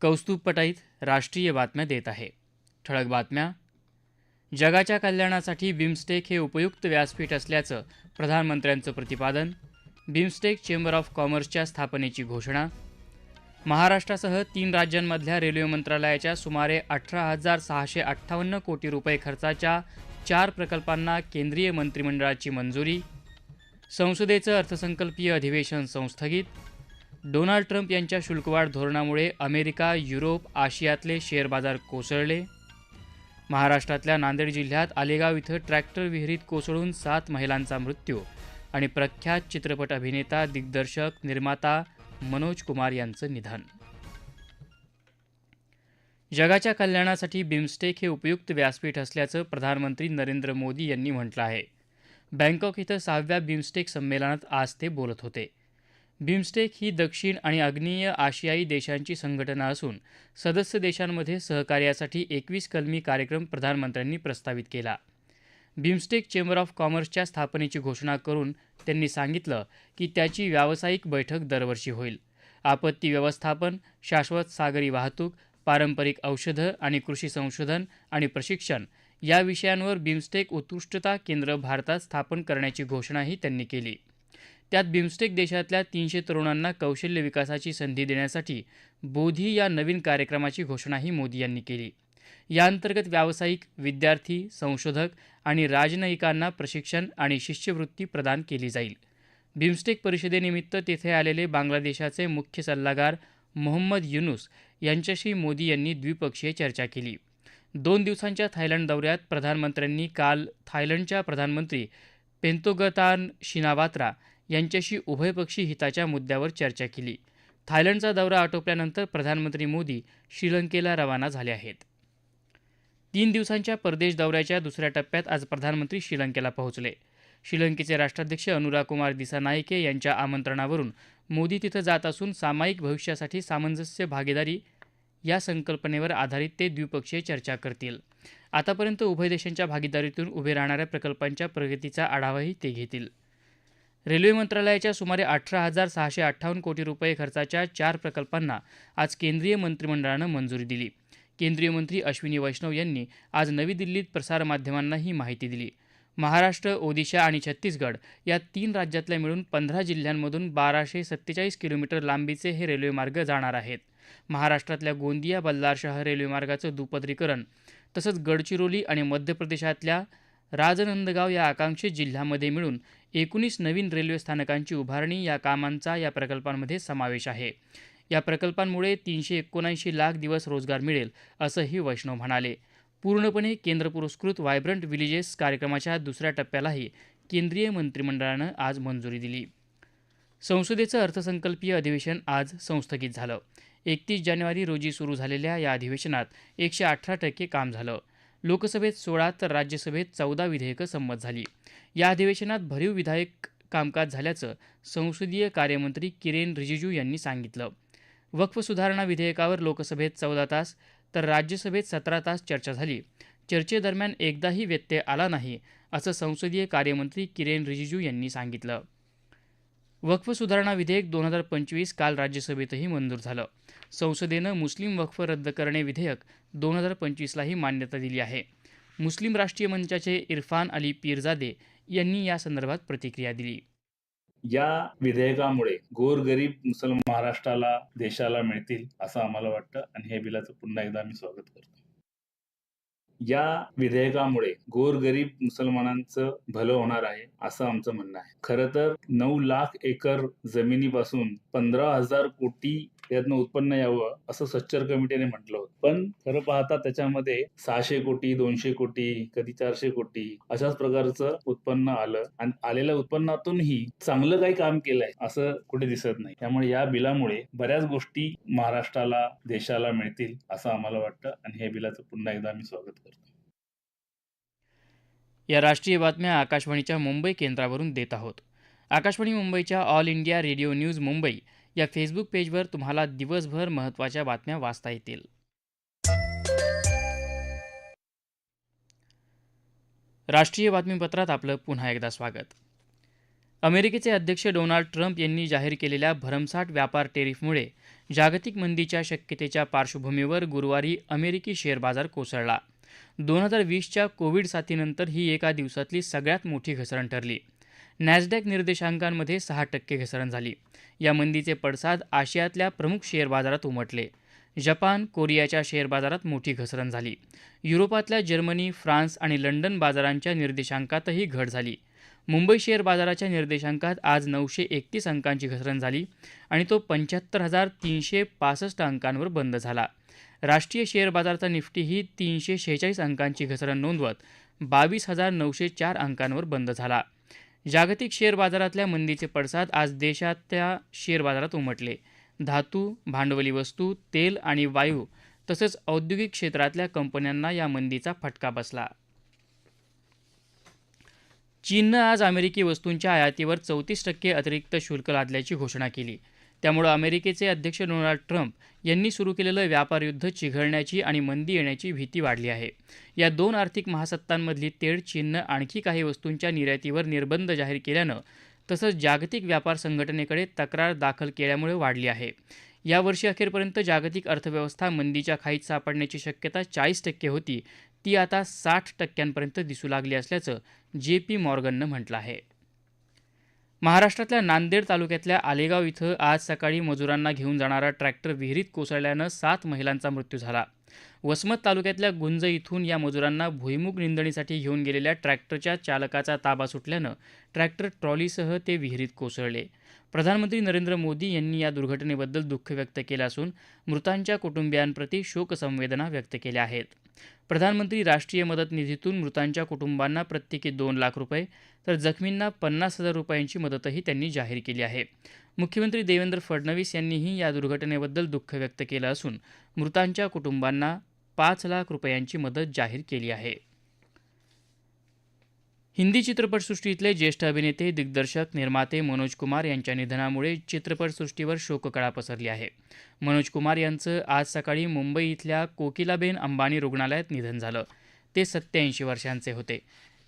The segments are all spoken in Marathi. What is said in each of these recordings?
कौस्तुभ पटाईत राष्ट्रीय बातम्या देत आहे. ठळक बातम्या. जगाच्या कल्याणासाठी बिमस्टेक हे उपयुक्त व्यासपीठ असल्याचं प्रधानमंत्र्यांचं प्रतिपादन. बिमस्टेक चेंबर ऑफ कॉमर्सच्या स्थापनेची घोषणा. महाराष्ट्रासह तीन राज्यांमधल्या रेल्वे मंत्रालयाच्या सुमारे अठरा हजार सहाशे अठ्ठावन्न कोटी रुपये खर्चाच्या चार प्रकल्पांना केंद्रीय मंत्रिमंडळाची मंजुरी. संसदेचं अर्थसंकल्पीय अधिवेशन संस्थगित. डोनाल्ड ट्रम्प यांच्या शुल्कवाढ धोरणामुळे अमेरिका युरोप आशियातले शेअर बाजार कोसळले. महाराष्ट्रातल्या नांदेड जिल्ह्यात आलेगाव इथं ट्रॅक्टर विहिरीत कोसळून सात महिलांचा मृत्यू आणि प्रख्यात चित्रपट अभिनेता दिग्दर्शक निर्माता मनोज कुमार यांचं निधन. जगाच्या कल्याणासाठी बिमस्टेक हे उपयुक्त व्यासपीठ असल्याचं प्रधानमंत्री नरेंद्र मोदी यांनी म्हटलं आहे. बँकॉक इथं सहाव्या बिमस्टेक संमेलनात आज ते बोलत होते. बिमस्टेक ही दक्षिण आणि आग्नेय आशियाई देशांची संघटना असून सदस्य देशांमध्ये सहकार्यासाठी एकवीस कलमी कार्यक्रम प्रधानमंत्र्यांनी प्रस्तावित केला. बिमस्टेक चेंबर ऑफ कॉमर्सच्या स्थापनेची घोषणा करून त्यांनी सांगितलं की त्याची व्यावसायिक बैठक दरवर्षी होईल. आपत्ती व्यवस्थापन शाश्वत सागरी वाहतूक पारंपरिक औषधं आणि कृषी संशोधन आणि प्रशिक्षण या विषयांवर बिमस्टेक उत्कृष्टता केंद्र भारतात स्थापन करण्याची घोषणाही त्यांनी केली. त्यात बिमस्टेक देशातल्या तीनशे तरुणांना कौशल्य विकासाची संधी देण्यासाठी बोधी या नवीन कार्यक्रमाची घोषणाही मोदी यांनी केली. याअंतर्गत व्यावसायिक विद्यार्थी संशोधक आणि राजनयिकांना प्रशिक्षण आणि शिष्यवृत्ती प्रदान केली जाईल. बिमस्टेक परिषदेनिमित्त तेथे आलेले बांगलादेशाचे मुख्य सल्लागार मोहम्मद युनुस यांच्याशी मोदी यांनी द्विपक्षीय चर्चा केली. दोन दिवसांच्या थायलंड दौऱ्यात प्रधानमंत्र्यांनी काल थायलंडच्या प्रधानमंत्री पेंतोगतान शिनावात्रा यांच्याशी उभयपक्षी हिताच्या मुद्द्यावर चर्चा केली. थायलंडचा दौरा आटोपल्यानंतर प्रधानमंत्री मोदी श्रीलंकेला रवाना झाले आहेत. तीन दिवसांच्या परदेश दौऱ्याच्या दुसऱ्या टप्प्यात आज प्रधानमंत्री श्रीलंकेला पोहोचले. श्रीलंकेचे राष्ट्राध्यक्ष अनुराकुमार दिसानायके यांच्या आमंत्रणावरून मोदी तिथं जात असून सामायिक भविष्यासाठी सामंजस्य भागीदारी या संकल्पनेवर आधारित ते द्विपक्षीय चर्चा करतील. आतापर्यंत उभय देशांच्या भागीदारीतून उभे राहणाऱ्या प्रकल्पांच्या प्रगतीचा आढावाही ते घेतील. रेल्वे मंत्रालयाच्या सुमारे अठरा हजार सहाशे अठ्ठावन्न कोटी रुपये खर्चाच्या चार प्रकल्पांना आज केंद्रीय मंत्रिमंडळानं मंजुरी दिली. केंद्रीय मंत्री अश्विनी वैष्णव यांनी आज नवी दिल्लीत प्रसारमाध्यमांना ही माहिती दिली. महाराष्ट्र ओदिशा आणि छत्तीसगड या तीन राज्यातल्या मिळून पंधरा जिल्ह्यांमधून बाराशे सत्तेचाळीस किलोमीटर लांबीचे हे रेल्वेमार्ग जाणार आहेत. महाराष्ट्रातल्या गोंदिया बल्लारशाह रेल्वेमार्गाचं दुपदरीकरण तसंच गडचिरोली आणि मध्य प्रदेशातल्या राजनंदगाव या आकांक्षित जिल्ह्यामध्ये मिळून एकोणीस नवीन रेल्वे स्थानकांची उभारणी या कामांचा या प्रकल्पांमध्ये समावेश आहे. या प्रकल्पांमुळे तीनशे एकोणऐंशी लाख दिवस रोजगार मिळेल असंही वैष्णव म्हणाले. पूर्णपणे केंद्र पुरस्कृत व्हायब्रंट विलेजेस कार्यक्रमाच्या दुसऱ्या टप्प्यालाही केंद्रीय मंत्रिमंडळानं आज मंजुरी दिली. संसदेचं अर्थसंकल्पीय अधिवेशन आज संस्थगित झालं. एकतीस जानेवारी रोजी सुरू झालेल्या या अधिवेशनात एकशे अठरा टक्के काम झालं. लोकसभेत सोळा तर राज्यसभेत चौदा विधेयकं संमत झाली. या अधिवेशनात भरीव विधायक कामकाज झाल्याचं संसदीय कार्यमंत्री किरेन रिजिजू यांनी सांगितलं. वक्फ सुधारणा विधेयकावर लोकसभेत चौदा तास तर राज्यसभेत सतरा तास चर्चा झाली. चर्चेदरम्यान एकदाही व्यत्यय आला नाही असं संसदीय कार्यमंत्री किरेन रिजिजू यांनी सांगितलं. वक्फ सुधारणा विधेयक दोन हजार पंचवीस काल राज्यसभेतही मंजूर झालं. संसदेनं मुस्लिम वक्फ रद्द करणे विधेयक दोन हजार पंचवीसलाही मान्यता दिली आहे. मुस्लिम राष्ट्रीय मंचाचे इरफान अली पीरजादे यांनी या संदर्भात प्रतिक्रिया दिली. या विधेयकामुळे गोरगरीब मुसलमान महाराष्ट्राला देशाला मिळतील असं आम्हाला वाटतं आणि हे बिलाचं पुन्हा एकदा आम्ही स्वागत करतो. या विधेयकामुळे गोरगरीब मुसलमानांचं भलं होणार आहे असं आमचं म्हणणं आहे. खरं तर नऊ लाख एकर जमिनीपासून पंधरा हजार कोटी यातनं उत्पन्न यावं असं सच्चर कमिटीने म्हटलं होतं. पण खरं पाहता त्याच्यामध्ये सहाशे कोटी दोनशे कोटी कधी चारशे कोटी अशाच प्रकारचं उत्पन्न आलं. आणि आलेल्या उत्पन्नातूनही चांगलं काही काम केलंय असं कुठे दिसत नाही. त्यामुळे या बिलामुळे बऱ्याच गोष्टी महाराष्ट्राला देशाला मिळतील असं आम्हाला वाटतं. आणि हे बिलाचं पुन्हा एकदा आम्ही स्वागत करतो. या राष्ट्रीय बातम्या आकाशवाणीच्या मुंबई केंद्रावरून देत आहोत. आकाशवाणी मुंबईच्या All India Radio News Mumbai या फेसबुक पेजवर तुम्हाला दिवसभर महत्त्वाच्या बातम्या वाचता येतील. राष्ट्रीय बातमीपत्रात आपलं पुन्हा एकदा स्वागत. अमेरिकेचे अध्यक्ष डोनाल्ड ट्रम्प यांनी जाहीर केलेल्या भरमसाठ व्यापार टेरिफमुळे जागतिक मंदीच्या शक्यतेच्या पार्श्वभूमीवर गुरुवारी अमेरिकी शेअर बाजार कोसळला. दोन हजार वीसच्या कोविड साथीनंतर ही एका दिवसातली सगळ्यात मोठी घसरण ठरली. नॅसडॅक निर्देशांकांमध्ये सहा टक्के घसरण झाली. या मंदीचे पडसाद आशियातल्या प्रमुख शेअर बाजारात उमटले. जपान कोरियाच्या शेअर बाजारात मोठी घसरण झाली. युरोपातल्या जर्मनी फ्रान्स आणि लंडन बाजारांच्या निर्देशांकातही घट झाली. मुंबई शेअर बाजाराच्या निर्देशांकात आज नऊशे एकतीस अंकांची घसरण झाली आणि तो पंच्याहत्तर हजार तीनशे पासष्ट अंकांवर बंद झाला. राष्ट्रीय शेअर बाजाराचा निफ्टीही तीनशे शेहेचाळीस अंकांची घसरण नोंदवत बावीस हजार नऊशे चार अंकांवर बंद झाला. जागतिक शेअर बाजारातल्या मंदीचे पडसाद आज देशातल्या शेअर बाजारात उमटले. धातू भांडवली वस्तू तेल आणि वायू तसंच औद्योगिक क्षेत्रातल्या कंपन्यांना या मंदीचा फटका बसला. चीननं आज अमेरिकी वस्तूंच्या आयातीवर चौतीस टक्के अतिरिक्त शुल्क लादल्याची घोषणा केली. त्यामुळे अमेरिकेचे अध्यक्ष डोनाल्ड ट्रम्प यांनी सुरू केलेलं व्यापार युद्ध चिघळण्याची आणि मंदी येण्याची भीती वाढली आहे. या दोन आर्थिक महासत्तांमधली तेढ चीननं आणखी काही वस्तूंच्या निर्यातीवर निर्बंध जाहीर केल्यानं तसंच जागतिक व्यापार संघटनेकडे तक्रार दाखल केल्यामुळे वाढली आहे. या वर्षी अखेरपर्यंत जागतिक अर्थव्यवस्था मंदीच्या खाईत सापडण्याची शक्यता चाळीस टक्के होती. ती आता साठ टक्क्यांपर्यंत दिसू लागली असल्याचं जे पी मॉर्गननं म्हटलं आहे. महाराष्ट्रातल्या नांदेड तालुक्यातल्या आलेगाव इथं आज सकाळी मजुरांना घेऊन जाणारा ट्रॅक्टर विहिरीत कोसळल्यानं सात महिलांचा मृत्यू झाला. वसमत तालुक्यातल्या गुंज इथून या मजुरांना भुईमुग निंदणीसाठी घेऊन गेलेल्या ट्रॅक्टरच्या चालकाचा ताबा सुटल्यानं ट्रॅक्टर ट्रॉलीसह ते विहिरीत कोसळले. प्रधानमंत्री नरेंद्र मोदी यांनी या दुर्घटनेबद्दल दुःख व्यक्त केलं असून मृतांच्या कुटुंबियांप्रती शोकसंवेदना व्यक्त केल्या आहेत. प्रधानमंत्री राष्ट्रीय मदत निधीतून मृतांच्या कुटुंबांना प्रत्येकी दोन लाख रुपये तर जखमींना पन्नास हजार रुपयांची मदतही त्यांनी जाहीर केली आहे. मुख्यमंत्री देवेंद्र फडणवीस यांनीही या दुर्घटनेबद्दल दुःख व्यक्त केलं असून मृतांच्या कुटुंबांना पाच लाख रुपयांची मदत जाहीर केली आहे. हिंदी चित्रपटसृष्टीतले ज्येष्ठ अभिनेते दिग्दर्शक निर्माते मनोज कुमार यांच्या निधनामुळे चित्रपटसृष्टीवर शोककळा पसरली आहे. मनोज कुमार यांचं आज सकाळी मुंबई इथल्या कोकिलाबेन अंबानी रुग्णालयात निधन झालं. ते सत्याऐंशी वर्षांचे होते.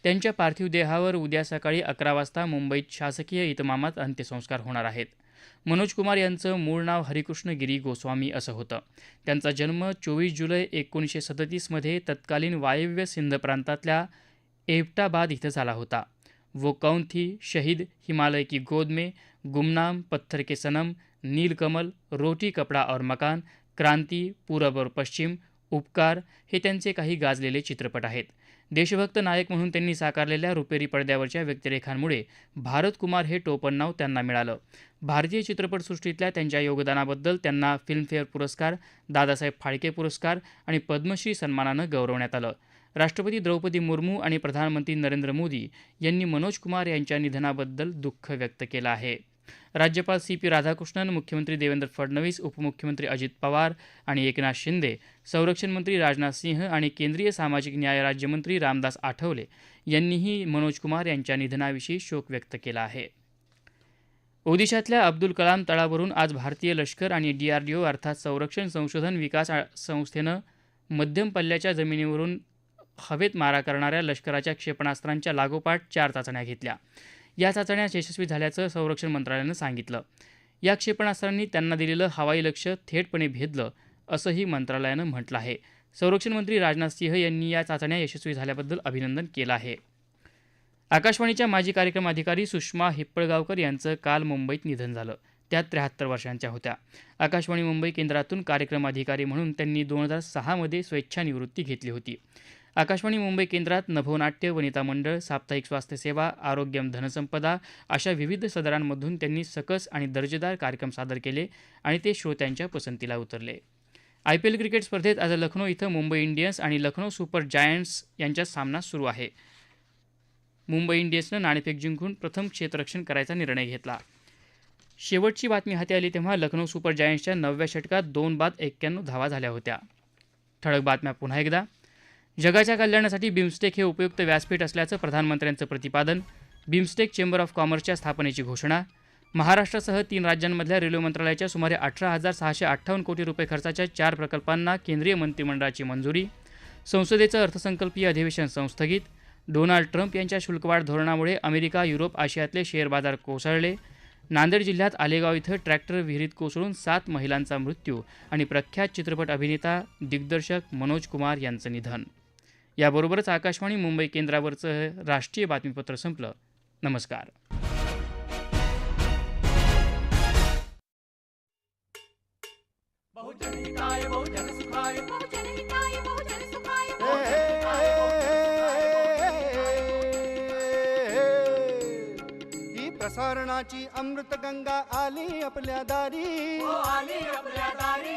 त्यांच्या पार्थिव देहावर उद्या सकाळी अकरा वाजता मुंबईत शासकीय इतमामात अंत्यसंस्कार होणार आहेत. मनोज कुमार यांचं मूळ नाव हरिकृष्ण गिरी गोस्वामी असं होतं. त्यांचा जन्म चोवीस जुलै एकोणीसशे सदतीसमध्ये तत्कालीन वायव्य सिंध प्रांतातल्या एबटाबाद इथं झाला होता. वो कौन थी? शहीद हिमालय की गोद में गुमनाम पत्थर के सनम नीलकमल रोटी कपडा और मकान क्रांती पूरब और पश्चिम उपकार हे त्यांचे काही गाजलेले चित्रपट आहेत. देशभक्त नायक म्हणून त्यांनी साकारलेल्या रुपेरी पडद्यावरच्या व्यक्तिरेखांमुळे भारतकुमार हे टोपणनाव त्यांना मिळालं. भारतीय चित्रपटसृष्टीतल्या त्यांच्या योगदानाबद्दल त्यांना फिल्मफेअर पुरस्कार दादासाहेब फाळके पुरस्कार आणि पद्मश्री सन्मानानं गौरवण्यात आलं. राष्ट्रपती द्रौपदी मुर्मू आणि प्रधानमंत्री नरेंद्र मोदी यांनी मनोज कुमार यांच्या निधनाबद्दल दुःख व्यक्त केलं आहे. राज्यपाल सी पी राधाकृष्णन मुख्यमंत्री देवेंद्र फडणवीस उपमुख्यमंत्री अजित पवार आणि एकनाथ शिंदे संरक्षण मंत्री राजनाथ सिंह आणि केंद्रीय सामाजिक न्याय राज्यमंत्री रामदास आठवले यांनीही मनोज कुमार यांच्या निधनाविषयी शोक व्यक्त केला आहे. ओदिशातल्या अब्दुल कलाम तळावरून आज भारतीय लष्कर आणि डीआरडीओ अर्थात संरक्षण संशोधन विकास संस्थेनं मध्यम पल्ल्याच्या जमिनीवरून हवेत मारा करणाऱ्या लष्कराच्या क्षेपणास्त्रांच्या लागोपाठ चार चाचण्या घेतल्या. या चाचण्या यशस्वी झाल्याचं संरक्षण मंत्रालयानं सांगितलं. या क्षेपणास्त्रांनी त्यांना दिलेलं हवाई लक्ष थेटपणे भेदलं असंही मंत्रालयानं म्हटलं आहे. संरक्षण मंत्री राजनाथ सिंह यांनी या चाचण्या यशस्वी झाल्याबद्दल अभिनंदन केलं आहे. आकाशवाणीच्या माजी कार्यक्रम अधिकारी सुषमा हिप्पळगावकर यांचं काल मुंबईत निधन झालं. त्या त्र्याहत्तर वर्षांच्या होत्या. आकाशवाणी मुंबई केंद्रातून कार्यक्रम अधिकारी म्हणून त्यांनी दोन हजार सहामध्ये स्वेच्छानिवृत्ती घेतली होती. आकाशवाणी मुंबई केंद्रात नभोनाट्य वनिता मंडळ साप्ताहिक स्वास्थ्य सेवा आरोग्यम धनसंपदा अशा विविध सदरांमधून त्यांनी सकस आणि दर्जेदार कार्यक्रम सादर केले आणि ते श्रोत्यांच्या पसंतीला उतरले. आय पी एल क्रिकेट स्पर्धेत आज लखनौ इथं मुंबई इंडियन्स आणि लखनौ सुपर जायंट्स यांच्या सामना सुरू आहे. मुंबई इंडियन्सनं नाणेफेक जिंकून प्रथम क्षेत्ररक्षण करायचा निर्णय घेतला. शेवटची बातमी हाती आली तेव्हा लखनौ सुपर जायंट्सच्या नवव्या षटकात दोन बाद एक्क्याण्णव धावा झाल्या होत्या. ठळक बातम्या पुन्हा एकदा. जगाच्या कल्याणासाठी बिमस्टेक हे उपयुक्त व्यासपीठ असल्याचं प्रधानमंत्र्यांचं प्रतिपादन बिमस्टेक चेंबर ऑफ कॉमर्सच्या स्थापनेची घोषणा महाराष्ट्रासह तीन राज्यांमधल्या रेल्वे मंत्रालयाच्या सुमारे अठरा हजार सहाशे अठ्ठावन्न कोटी रुपये खर्चाच्या चार प्रकल्पांना केंद्रीय मंत्रिमंडळाची मंजुरी संसदेचं अर्थसंकल्पीय अधिवेशन संस्थगित डोनाल्ड ट्रम्प यांच्या शुल्कवाढ धोरणामुळे अमेरिका युरोप आशियातले शेअर बाजार कोसळले नांदेड जिल्ह्यात आलेगाव इथं ट्रॅक्टर विहिरीत कोसळून सात महिलांचा मृत्यू आणि प्रख्यात चित्रपट अभिनेता दिग्दर्शक मनोज कुमार यांचं निधन. याबरोबरच आकाशवाणी मुंबई केंद्रावरचं हे राष्ट्रीय बातमीपत्र संपलं. नमस्कार. बहुजन हिताय बहुजन सुखाय. बहुजन हिताय बहुजन सुखाय ही प्रसारणाची अमृत गंगा आली आपल्या दारी. आली आपल्या दारी.